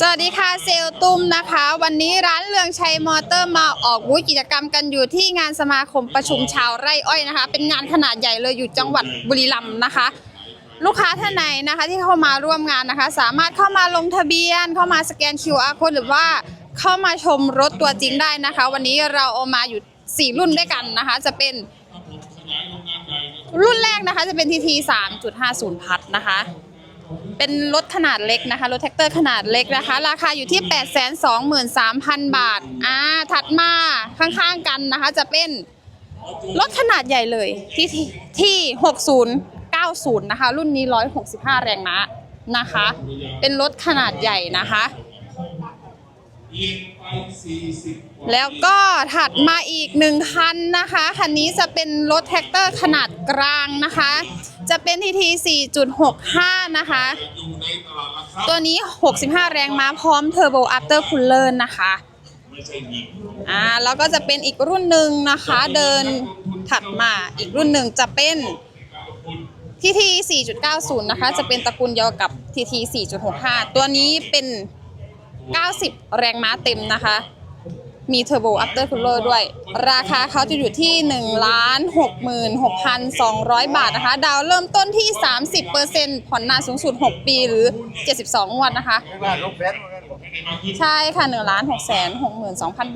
สวัสดีค่ะเซลตุ้มนะคะ วันนี้ร้านเรืองชัยมอเตอร์มาออกบูธกิจกรรมกันอยู่ที่งานสมาคมประชุมชาวไร่อ้อยนะคะ เป็นงานขนาดใหญ่เลยอยู่จังหวัดบุรีรัมย์นะคะ ลูกค้าท่านไหนนะคะที่เข้ามาร่วมงานนะคะ สามารถเข้ามาลงทะเบียน เข้ามาสแกน QR code หรือว่าเข้ามาชมรถตัวจริงได้นะคะ วันนี้เราเอามาอยู่ 4 รุ่นด้วยกันนะคะ จะเป็นรุ่นแรกนะคะจะเป็น TT 3.50พัดนะคะ เป็นรถขนาดเล็กนะคะ รถแท็กเตอร์ขนาดเล็กนะคะ ราคาอยู่ที่ 823,000 บาท อ่า ถัดมาข้างๆกันนะคะ จะเป็นรถขนาดใหญ่เลยที่ที่ 6090 นะคะ รุ่นนี้ 165 แรงม้านะคะ เป็นรถขนาดใหญ่นะคะ แล้วก็ถัดมาอีกหนึ่งคันนะคะ คันนี้จะเป็นรถแท็กเตอร์ขนาดกลางนะคะ จะเป็น TT 4.65 นะคะ ตัวนี้ 65 แรงม้าพร้อมเทอร์โบอัปเตอร์คูลเลอร์นะคะอ่าแล้วก็จะเป็นอีกรุ่นหนึ่งนะคะ เดินถัดมาอีกรุ่นหนึ่งจะเป็น TT 4.90 นะคะ จะเป็นตระกูลเดียวกับ TT 4.65 ตัวนี้เป็น 90 แรงม้าเต็มนะคะ มีเทอร์โบอัปเตอร์คูลเลอร์ด้วย ราคาเขาจะอยู่ที่ 1 6 6 2 0 0 บาทนะคะ ดาวเริ่มต้นที่ 30%ผ่อนนานสูงสุด 6 ปีหรือ 72งวดนะคะ ใช่ค่ะ 1 6 6 2 0 0 0 บาท